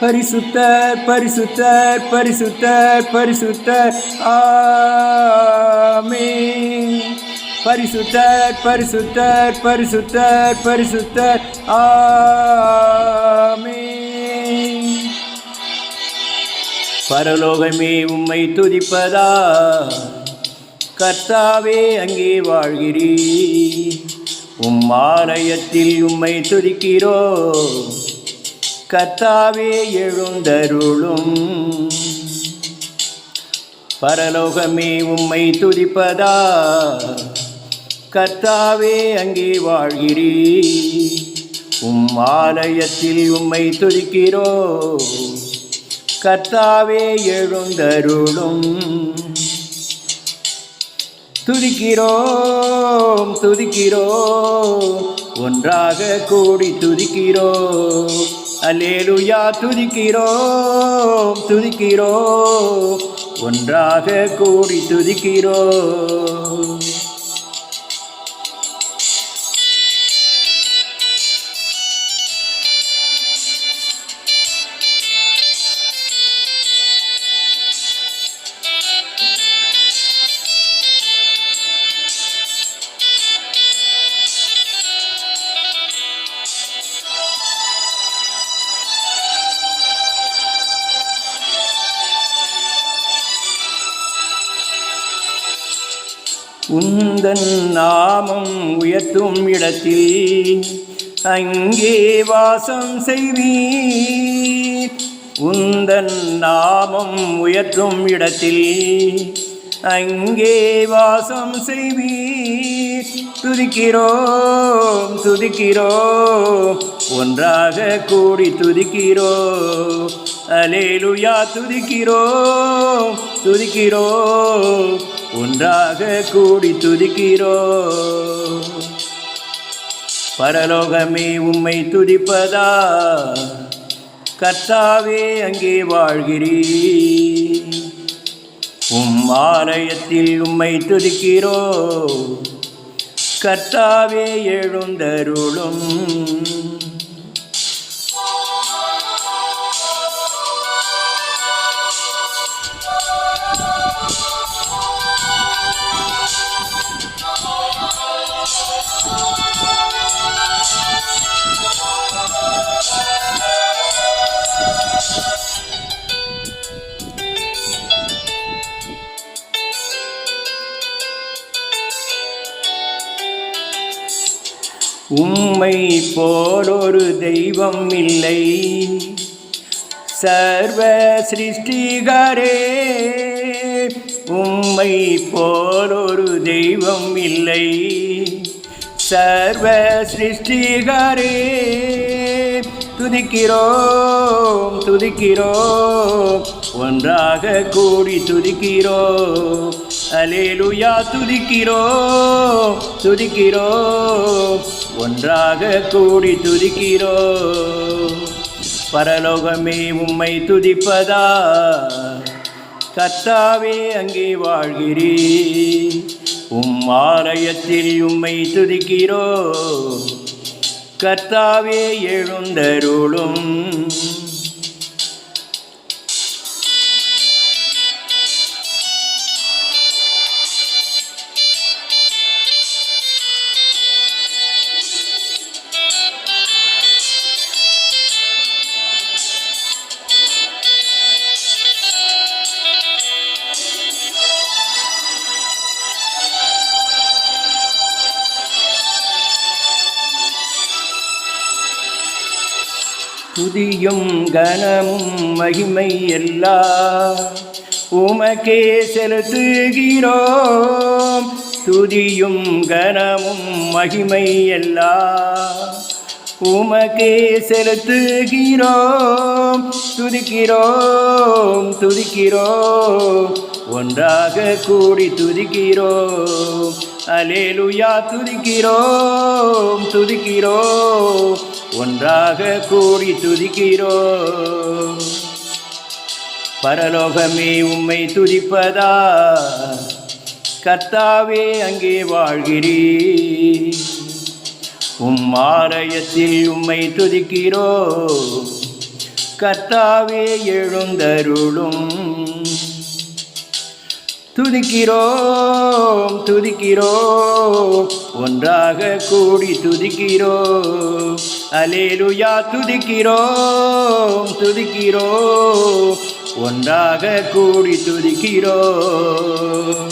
பரிசுத்தர் பரிசுத்தர் பரிசுத்தர் பரிசுத்தர். ஆமே பரிசுத்தர் பரிசுத்தர் பரிசுத்தர் பரிசுத்தர். ஆமே பரலோகமே உம்மை துதிப்பதா கர்த்தாவே அங்கே வாழ்கிறீ உம் ஆலயத்தில் உம்மை துதிக்கிறோ கத்தாவே எழுந்தருளும். பரலோகமே உம்மை துதிப்பதா? கர்த்தாவே அங்கே வாழ்கிறீ உம் ஆலயத்தில் உம்மை துதிக்கிறோ கர்த்தாவே எழுந்தருளும். துதிக்கிறோம் துதிக்கிறோம். ஒன்றாக கூடி துதிக்கிறோம். அலேலுயா துதிக்கிறோம் துதிக்கிறோம். ஒன்றாக கூடி துதிக்கிறோம். உந்தன் நாமம் உயர்த்தும் இடத்தில் அங்கே வாசம் செய்வீர். உந்தன் நாமம் உயர்த்தும் இடத்தில் அங்கே வாசம் செய்வீர். துதிக்கிறோம் துதிக்கிறோம் ஒன்றாக கூடி துதிக்கிறோம். அலேலுயா துதிக்கிறோம் துதிக்கிறோம் ஒன்றாக கூடி துதிக்கிறோம் பரலோகமே உம்மை துதிப்பதா? கர்த்தாவே அங்கே வாழ்கிறீ உம் ஆலயத்தில் உம்மை துதிக்கிறோ. கர்த்தாவே எழுந்தருளும். உம்மை போலொரு தெய்வம் இல்லை சர்வ சிருஷ்டிகரே உம்மை போலொரு தெய்வம் இல்லை சர்வ சிருஷ்டிகரே துதிக்கிறோம் துதிக்கிறோம். ஒன்றாக கூடி துதிக்கிறோம். அலேலுயா துதிக்கிறோம் துதிக்கிறோம். ஒன்றாக கூடி துதிக்கிறோம். பரலோகமே உம்மை துதிப்பதா? கத்தாவே அங்கே வாழ்கிறீ உம் ஆலயத்தில் உம்மை துதிக்கிறோம். கர்த்தாவே எழுந்தருளும். துதியும் கனமும் மகிமை எல்லாம் உமக்கே செலுத்துகிறோம். துதியும் கனமும் மகிமை எல்லாம் உமக்கே செலுத்துகிறோம். துதிக்கிறோம் துதிக்கிறோம். ஒன்றாக கூடி துதிக்கிறோம். அலேலுயா துதிக்கிறோம் துதிக்கிறோம். ஒன்றாக கூடி துதிக்கிறோம். பரலோகமே உம்மை துதிப்பதா? கர்த்தாவே அங்கே வாழ்கிறீ உம் ஆலயத்தில் உம்மை துதிக்கிறோ கர்த்தாவே எழுந்தருளும். துதிக்கிறோம் துதிக்கிறோம். ஒன்றாக கூடி துதிக்கிறோம். அலேலுயா துதிக்கிறோம் துதிக்கிறோம். ஒன்றாக கூடி துதிக்கிறோம்.